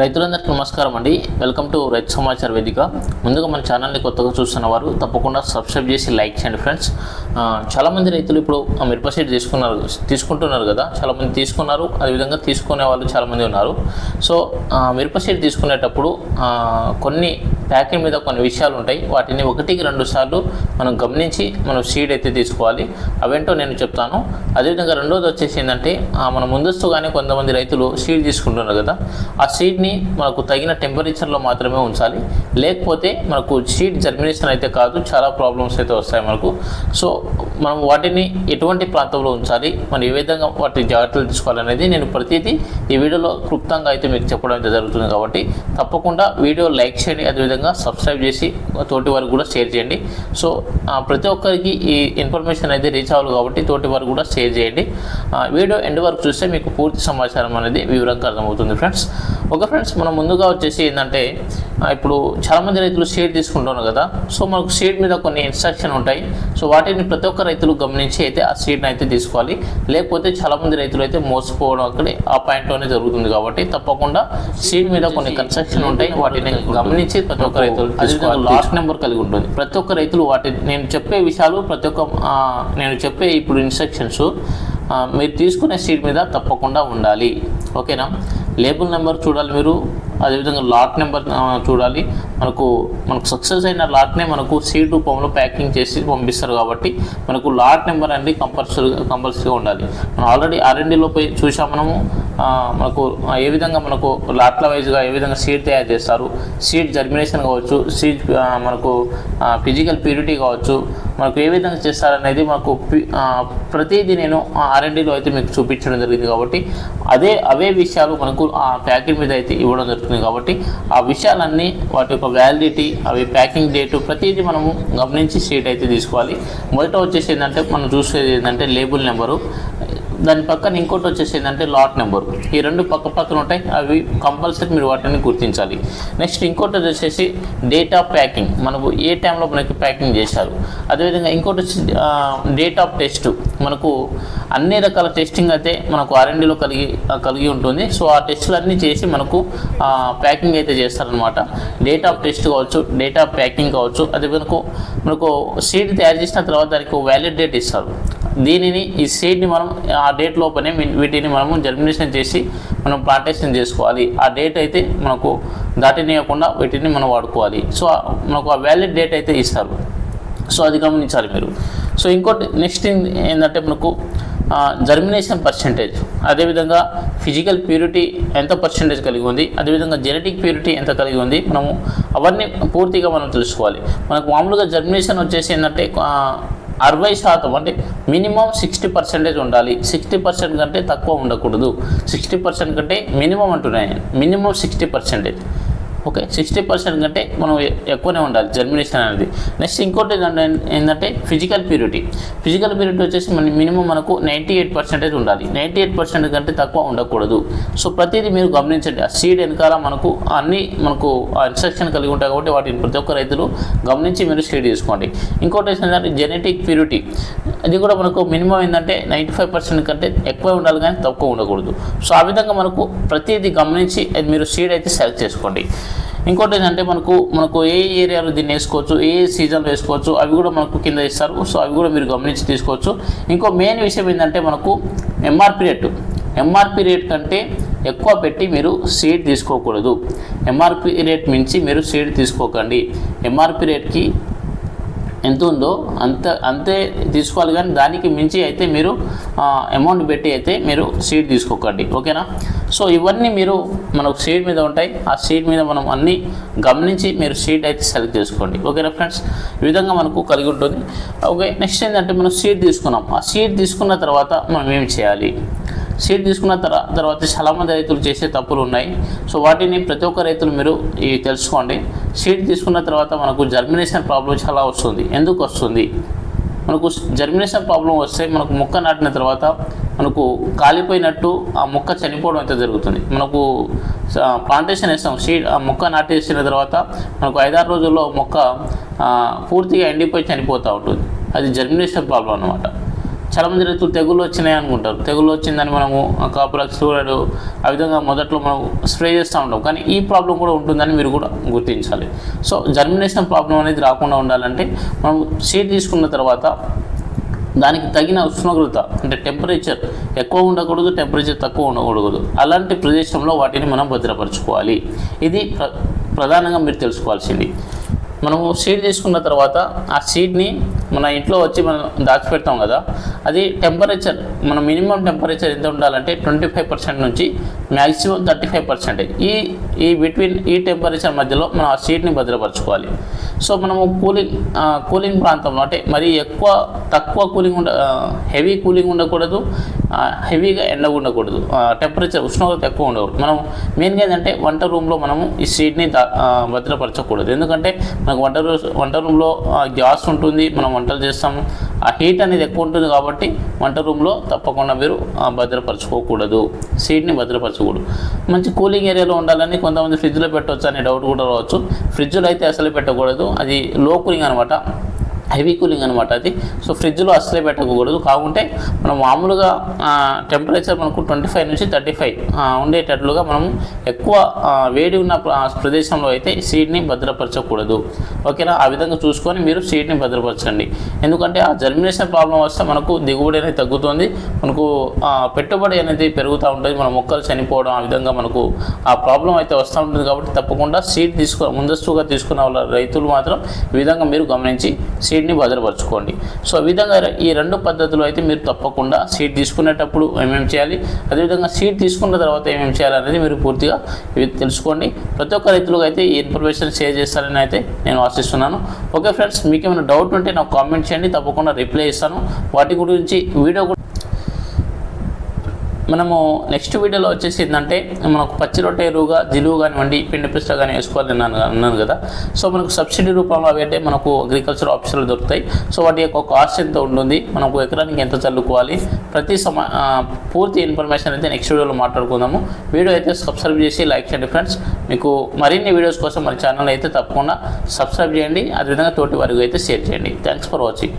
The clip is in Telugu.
రైతులందరికీ నమస్కారం అండి. వెల్కమ్ టు రైతు సమాచార వేదిక. ముందుగా మన ఛానల్ని కొత్తగా చూస్తున్న వారు తప్పకుండా సబ్స్క్రైబ్ చేసి లైక్ చేయండి ఫ్రెండ్స్. చాలామంది రైతులు ఇప్పుడు ఆ మిరప సీడ్ తీసుకున్నారు తీసుకుంటున్నారు కదా. చాలామంది తీసుకున్నారు అదేవిధంగా తీసుకునే వాళ్ళు చాలామంది ఉన్నారు. సో మిరప సీడ్ తీసుకునేటప్పుడు కొన్ని ప్యాకెట్ మీద కొన్ని విషయాలు ఉంటాయి. వాటిని ఒకటికి రెండు సార్లు మనం గమనించి మనం సీడ్ అయితే తీసుకోవాలి. అవేంటో నేను చెప్తాను. అదేవిధంగా రెండోది వచ్చేసి ఏంటంటే మన ముందస్తుగానే కొంతమంది రైతులు సీడ్ తీసుకుంటున్నారు కదా ఆ సీడ్ని మనకు తగిన టెంపరేచర్లో మాత్రమే ఉంచాలి. లేకపోతే మనకు సీడ్ జర్మినేషన్ అయితే కాదు చాలా ప్రాబ్లమ్స్ అయితే వస్తాయి మనకు. సో మనం వాటిని ఎటువంటి ప్రాంతంలో ఉంచాలి మనం ఏ విధంగా వాటి జాగ్రత్తలు తీసుకోవాలనేది నేను ప్రతిదీ ఈ వీడియోలో క్లుప్తంగా అయితే మీకు చెప్పడం అయితే జరుగుతుంది కాబట్టి తప్పకుండా వీడియో లైక్ చేయండి. అదేవిధంగా సబ్స్క్రైబ్ చేసి తోటి వారికి కూడా షేర్ చేయండి. సో ప్రతి ఒక్కరికి ఈ ఇన్ఫర్మేషన్ అయితే రీచ్ అవ్వాలి కాబట్టి తోటి వారికి కూడా షేర్ చేయండి. వీడియో ఎండ్ వరకు చూస్తే మీకు పూర్తి సమాచారం అనేది వివరంగా అర్థమవుతుంది ఫ్రెండ్స్ ఓకే ఫ్రెండ్స్ మనం ముందుగా వచ్చేసి ఏంటంటే ఇప్పుడు చాలామంది రైతులు షేడ్ తీసుకుంటున్నారు కదా. సో మనకు షేడ్ మీద కొన్ని ఇన్స్ట్రక్షన్ ఉంటాయి. సో వాటిని ప్రతి ఒక్క రైతులు గమనించి అయితే ఆ షేడ్ని అయితే తీసుకోవాలి. లేకపోతే చాలామంది రైతులు అయితే మోసపోవడం అక్కడే ఆ పాయింట్లోనే జరుగుతుంది కాబట్టి తప్పకుండా సీడ్ మీద కొన్ని కన్స్ట్రక్షన్ ఉంటాయి. వాటిని గమనించి ప్రతి ఒక్క రైతులు అదేవిధంగా లాస్ట్ నెంబర్ కలిగి ఉంటుంది. ప్రతి ఒక్క రైతులు వాటి నేను చెప్పే విషయాలు ప్రతి ఒక్క నేను చెప్పే ఇప్పుడు ఇన్స్ట్రక్షన్స్ మీరు తీసుకునే సీడ్ మీద తప్పకుండా ఉండాలి. ఓకేనా? లేబుల్ నెంబర్ చూడాలి మీరు. అదేవిధంగా లాట్ నెంబర్ చూడాలి. మనకు మనకు సక్సెస్ అయిన లాట్నే మనకు సీడ్ రూపంలో ప్యాకింగ్ చేసి పంపిస్తారు కాబట్టి మనకు లాట్ నెంబర్ అనేది కంపల్సరీగా కంపల్సరీగా ఉండాలి. మనం ఆల్రెడీ ఆర్ఎండిలో పోయి చూసాం మనము. మనకు ఏ విధంగా మనకు లాట్ల వైజ్గా ఏ విధంగా సీడ్ తయారు చేస్తారు? సీడ్ జర్మినేషన్ కావచ్చు సీడ్ మనకు ఫిజికల్ ప్యూరిటీ కావచ్చు మనకు ఏ విధంగా చేస్తారనేది మనకు పి- ప్రతిదీ నేను ఆర్ఎండిలో అయితే మీకు చూపించడం జరిగింది కాబట్టి అదే అవే విషయాలు మనకు ఆ ప్యాకెట్ మీద అయితే ఇవ్వడం జరుగుతుంది కాబట్టి ఆ విషయాలన్నీ వాటి యొక్క వ్యాలిడిటీ అవి ప్యాకింగ్ డేటు ప్రతిదీ మనము గమనించి సీట్ అయితే తీసుకోవాలి. మొదట వచ్చేసి ఏంటంటే మనం చూసేది ఏంటంటే లేబుల్ నెంబరు దాని పక్కన ఇంకోటి వచ్చేసి ఏంటంటే లాట్ నెంబర్ ఈ రెండు పక్క పక్కన ఉంటాయి అవి కంపల్సరీ మీరు వాటిని గుర్తించాలి. నెక్స్ట్ ఇంకోటి వచ్చేసి డేట్ ఆఫ్ ప్యాకింగ్ మనకు ఏ టైంలో మనకి ప్యాకింగ్ చేశారు? అదేవిధంగా ఇంకోటి వచ్చి డేట్ ఆఫ్ టెస్ట్ మనకు అన్ని రకాల టెస్టింగ్ అయితే మనకు ఆర్ఎండిలో కలిగి కలిగి ఉంటుంది. సో ఆ టెస్టులన్నీ చేసి మనకు ప్యాకింగ్ అయితే చేస్తారనమాట డేట్ ఆఫ్ టెస్ట్ కావచ్చు డేట్ ఆఫ్ ప్యాకింగ్ కావచ్చు. అదే మనకు మనకు సీడ్ తయారు చేసిన తర్వాత దానికి వ్యాలిడ్ డేట్ ఇస్తారు. దీనిని ఈ సీడ్ని మనం ఆ డేట్ లోపనే వీటిని మనము జర్మినేషన్ చేసి మనం ప్లాంటేషన్ చేసుకోవాలి. ఆ డేట్ అయితే మనకు దాటినియకుండా వీటిని మనం వాడుకోవాలి. సో మనకు ఆ వ్యాలిడ్ డేట్ అయితే ఇస్తారు. సో అది గమనించాలి మీరు. సో ఇంకోటి నెక్స్ట్ ఏంటంటే మనకు జర్మినేషన్ పర్సెంటేజ్ అదేవిధంగా ఫిజికల్ ప్యూరిటీ ఎంత పర్సెంటేజ్ కలిగి ఉంది? అదేవిధంగా జెనెటిక్ ప్యూరిటీ ఎంత కలిగి ఉంది? మనము అవన్నీ పూర్తిగా మనం తెలుసుకోవాలి. మనకు మామూలుగా జర్మినేషన్ వచ్చేసి ఏంటంటే అరవై శాతం అంటే మినిమం సిక్స్టీ పర్సెంటేజ్ ఉండాలి. సిక్స్టీ పర్సెంట్ కంటే తక్కువ ఉండకూడదు. సిక్స్టీ పర్సెంట్ కంటే మినిమం అంటున్నాయి. Minimum sixty percentage. Okay sixty percent కంటే మనం ఎక్కువనే ఉండాలి జర్మినేషన్ అనేది. నెక్స్ట్ ఇంకోటి ఏంటంటే ఏంటంటే ఫిజికల్ ప్యూరిటీ ఫిజికల్ ప్యూరిటీ వచ్చేసి మన మినిమం మనకు నైంటీ ఎయిట్ పర్సెంటేజ్ ఉండాలి. నైంటీ ఎయిట్ పర్సెంట్ కంటే తక్కువ ఉండకూడదు. సో ప్రతిదీ మీరు గమనించండి. ఆ సీడ్ వెనకాల మనకు అన్ని మనకు ఆ ఇన్స్ట్రక్షన్ కలిగి ఉంటాయి కాబట్టి వాటిని ప్రతి ఒక్క రైతులు గమనించి మీరు సీడ్ తీసుకోండి. ఇంకోటి ఏంటంటే జెనెటిక్ ప్యూరిటీ అది కూడా మనకు మినిమం ఏంటంటే నైంటీ ఫైవ్ పర్సెంట్ కంటే ఎక్కువ ఉండాలి కానీ తక్కువ ఉండకూడదు. సో ఆ విధంగా మనకు ప్రతిదీ గమనించి అది మీరు సీడ్ అయితే సెలెక్ట్ చేసుకోండి. ఇంకోటి ఏంటంటే మనకు మనకు ఏ ఏరియాలో దీన్ని వేసుకోవచ్చు ఏ సీజన్లో వేసుకోవచ్చు అవి కూడా మనకు కింద ఇస్తారు. సో అవి కూడా మీరు గమనించి తీసుకోవచ్చు. ఇంకో మెయిన్ విషయం ఏంటంటే మనకు ఎంఆర్పి రేట్ ఎంఆర్పి రేట్ కంటే ఎక్కువ పెట్టి మీరు సీడ్ తీసుకోకూడదు. ఎంఆర్పి రేట్ మించి మీరు సీడ్ తీసుకోకండి. ఎంఆర్పి రేట్కి ఎంత ఉందో అంత అంతే తీసుకోవాలి కానీ దానికి మించి అయితే మీరు అమౌంట్ పెట్టి అయితే మీరు సీడ్ తీసుకోకండి. ఓకేనా? సో ఇవన్నీ మీరు మనకు సీడ్ మీద ఉంటాయి. ఆ సీడ్ మీద మనం అన్నీ గమనించి మీరు సీడ్ అయితే సెలెక్ట్ చేసుకోండి. ఓకేనా ఫ్రెండ్స్ ఈ విధంగా మనకు కలిగి ఉంటుంది. ఓకే నెక్స్ట్ ఏంటంటే మనం సీడ్ తీసుకున్నాం. ఆ సీడ్ తీసుకున్న తర్వాత మనం ఏం చేయాలి? సీడ్ తీసుకున్న తర్వాత చాలామంది రైతులు చేసే తప్పులు ఉన్నాయి. సో వాటిని ప్రతి ఒక్క రైతులు మీరు తెలుసుకోండి. సీడ్ తీసుకున్న తర్వాత మనకు జర్మినేషన్ ప్రాబ్లం చాలా వస్తుంది. ఎందుకు వస్తుంది? మనకు జర్మినేషన్ ప్రాబ్లం వస్తే మనకు మొక్క నాటిన తర్వాత మనకు కాలిపోయినట్టు ఆ మొక్క చనిపోవడం అయితే జరుగుతుంది. మనకు ప్లాంటేషన్ వేస్తాం. సీడ్ ఆ మొక్క నాటేసిన తర్వాత మనకు ఐదారు రోజుల్లో మొక్క పూర్తిగా ఎండిపోయి చనిపోతూ ఉంటుంది. అది జర్మినేషన్ ప్రాబ్లం అన్నమాట. చాలామంది రైతులు తెగులు వచ్చినాయి అనుకుంటారు. తెగులు వచ్చిందని మనము కాపురాక్స్ ఫ్లోరైడ్ ఆ విధంగా మొదట్లో మనం స్ప్రే చేస్తూ ఉంటాం. కానీ ఈ ప్రాబ్లం కూడా ఉంటుందని మీరు కూడా గుర్తించాలి. సో జర్మినేషన్ ప్రాబ్లం అనేది రాకుండా ఉండాలంటే మనం సీడ్ తీసుకున్న తర్వాత దానికి తగిన ఉష్ణోగ్రత అంటే టెంపరేచర్ ఎక్కువ ఉండకూడదు టెంపరేచర్ తక్కువ ఉండకూడదు. అలాంటి ప్రదేశంలో వాటిని మనం భద్రపరచుకోవాలి. ఇది ప్ర ప్రధానంగా మీరు తెలుసుకోవాల్సింది. మనము సీడ్ తీసుకున్న తర్వాత ఆ సీడ్ని మన ఇంట్లో వచ్చి మనం దాచిపెడతాం కదా అది టెంపరేచర్ మన మినిమం టెంపరేచర్ ఎంత ఉండాలంటే ట్వంటీ ఫైవ్ పర్సెంట్ నుంచి మ్యాక్సిమం థర్టీ ఫైవ్ పర్సెంటేజ్ ఈ ఈ బిట్వీన్ ఈ టెంపరేచర్ మధ్యలో మనం ఆ షీట్ని భద్రపరచుకోవాలి. సో మనము కూలింగ్ కూలింగ్ ప్రాంతంలో అంటే మరీ ఎక్కువ తక్కువ కూలింగ్ ఉండ హెవీ కూలింగ్ ఉండకూడదు హెవీగా ఎండ ఉండకూడదు. టెంపరేచర్ ఉష్ణోగ్రత ఎక్కువ ఉండకూడదు. మనం మెయిన్గా ఏంటంటే వంట రూమ్లో మనము ఈ షీట్ని భద్రపరచకూడదు. ఎందుకంటే మనకు వంట రూ వంట రూమ్లో గ్యాస్ ఉంటుంది మనం వంటలు చేస్తాము. ఆ హీట్ అనేది ఎక్కువ ఉంటుంది కాబట్టి వంట రూమ్లో తప్పకుండా మీరు భద్రపరచుకోకూడదు. సీట్ని భద్రపరచకూడదు. మంచి కూలింగ్ ఏరియాలో ఉండాలని కొంతమంది ఫ్రిడ్జ్లో పెట్టవచ్చు అనే డౌట్ కూడా రావచ్చు. ఫ్రిడ్జ్లో అయితే అసలు పెట్టకూడదు. అది లో కూలింగ్ అనమాట హెవీ కూలింగ్ అనమాట అది. సో ఫ్రిడ్జ్లో అసలే పెట్టకూడదు. కాకుంటే మనం మామూలుగా టెంపరేచర్ మనకు ట్వంటీ ఫైవ్ నుంచి థర్టీ ఫైవ్ ఉండేటట్లుగా మనం ఎక్కువ వేడి ఉన్న ప్రదేశంలో అయితే సీడ్ని భద్రపరచకూడదు. ఓకేనా? ఆ విధంగా చూసుకొని మీరు సీడ్ని భద్రపరచండి. ఎందుకంటే ఆ జర్మినేషన్ ప్రాబ్లం వస్తే మనకు దిగుబడి అనేది తగ్గుతుంది. మనకు పెట్టుబడి అనేది పెరుగుతూ ఉంటుంది. మన మొక్కలు చనిపోవడం ఆ విధంగా మనకు ఆ ప్రాబ్లం అయితే వస్తూ ఉంటుంది కాబట్టి తప్పకుండా సీడ్ తీసుకో ముందస్తుగా తీసుకున్న వాళ్ళ రైతులు మాత్రం ఈ విధంగా మీరు గమనించి సీడ్ని భద్రపరచుకోండి. సో ఈ విధంగా ఈ రెండు పద్ధతులు అయితే మీరు తప్పకుండా సీడ్ తీసుకునేటప్పుడు ఏమేమి చేయాలి? అదేవిధంగా సీడ్ తీసుకున్న తర్వాత ఏమేమి చేయాలి అనేది మీరు పూర్తిగా తెలుసుకోండి. ప్రతి ఒక్క రైతులకు అయితే ఈ ఇన్ఫర్మేషన్ షేర్ చేస్తారని అయితే నేను ఆశిస్తున్నాను. ఓకే ఫ్రెండ్స్ మీకు ఏమైనా డౌట్ ఉంటే నాకు కామెంట్ చేయండి. తప్పకుండా రిప్లై ఇస్తాను. వాటి గురించి వీడియో కూడా మనము నెక్స్ట్ వీడియోలో వచ్చేసి ఏంటంటే మనకు పచ్చి రొట్టె ఎరువుగా జిలువు కానివ్వండి పిండి పిస్ట కానీ వేసుకోవాలి అన్నాను అన్నాను కదా. సో మనకు సబ్సిడీ రూపంలో అవి అంటే మనకు అగ్రికల్చర్ ఆఫీసులు దొరుకుతాయి. సో వాటి యొక్క కాస్ట్ ఎంత ఉంటుంది మనకు ఎకరానికి ఎంత చల్లుకోవాలి ప్రతి సమా పూర్తి ఇన్ఫర్మేషన్ అయితే నెక్స్ట్ వీడియోలో మాట్లాడుకుందాము. వీడియో అయితే సబ్స్క్రైబ్ చేసి లైక్ చేయండి ఫ్రెండ్స్ మీకు మరిన్ని వీడియోస్ కోసం మన ఛానల్ అయితే తప్పకుండా సబ్స్క్రైబ్ చేయండి. అదేవిధంగా తోటి వారికి అయితే షేర్ చేయండి. Thanks for watching